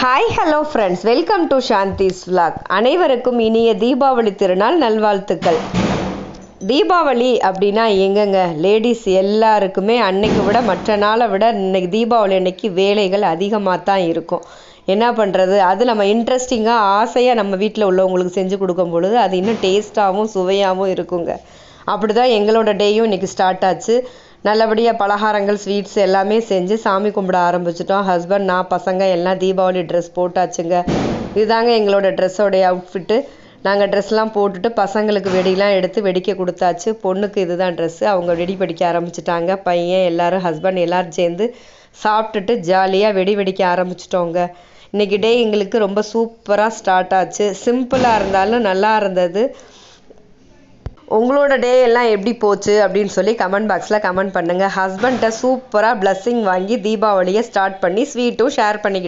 Hi hello friends welcome to Shanthi's vlog. அனைவருக்கும் இனிய தீபாவளி திருநாள் நல்வாழ்த்துக்கள். தீபாவளி அப்படின்னா எங்கங்க? லேடிஸ் எல்லாருக்குமே அன்னைக்கு விட மற்ற நாளை விட இன்னைக்கு தீபாவளி அன்னைக்கு வேலைகள் அதிகமாக தான் இருக்கும். என்ன பண்ணுறது அது நம்ம இன்ட்ரெஸ்டிங்காக ஆசையாக நம்ம வீட்டில் உள்ளவங்களுக்கு செஞ்சு கொடுக்கும் பொழுது அது இன்னும் டேஸ்ட்டாகவும் சுவையாகவும் இருக்குங்க. அப்படி தான் எங்களோட டேயும் இன்னைக்கு ஸ்டார்ட் ஆச்சு. நல்லபடியாக பலகாரங்கள் ஸ்வீட்ஸ் எல்லாமே செஞ்சு சாமி கும்பிட ஆரம்பிச்சிட்டோம். ஹஸ்பண்ட் நான் பசங்க எல்லாம் தீபாவளி ட்ரெஸ் போட்டாச்சுங்க. இதுதாங்க எங்களோட ட்ரெஸ்ஸோடைய அவுட்ஃபிட்டு நாங்கள் ட்ரெஸ்லாம் போட்டுட்டு பசங்களுக்கு வெடிலாம் எடுத்து வெடிக்க கொடுத்தாச்சு. பொண்ணுக்கு இதுதான் ட்ரெஸ்ஸு அவங்க வெடி வெடிக்க ஆரம்பிச்சிட்டாங்க. பையன் எல்லாரும் ஹஸ்பண்ட் எல்லாரும் சேர்ந்து சாப்பிட்டுட்டு ஜாலியாக வெடி வெடிக்க ஆரம்பிச்சிட்டோங்க. இன்னைக்கு டே எங்களுக்கு ரொம்ப சூப்பராக ஸ்டார்ட் ஆச்சு. சிம்பிளாக இருந்தாலும் நல்லா இருந்தது. உங்களோட டே எல்லாம் எப்படி போச்சு அப்படின்னு சொல்லி கமெண்ட் பாக்ஸில் கமெண்ட் பண்ணுங்கள் ஹஸ்பண்ட்டை சூப்பராக பிளஸ்ஸிங் வாங்கி தீபாவளியை ஸ்டார்ட் பண்ணி ஸ்வீட்டும் ஷேர் பண்ணிக்கிட்டு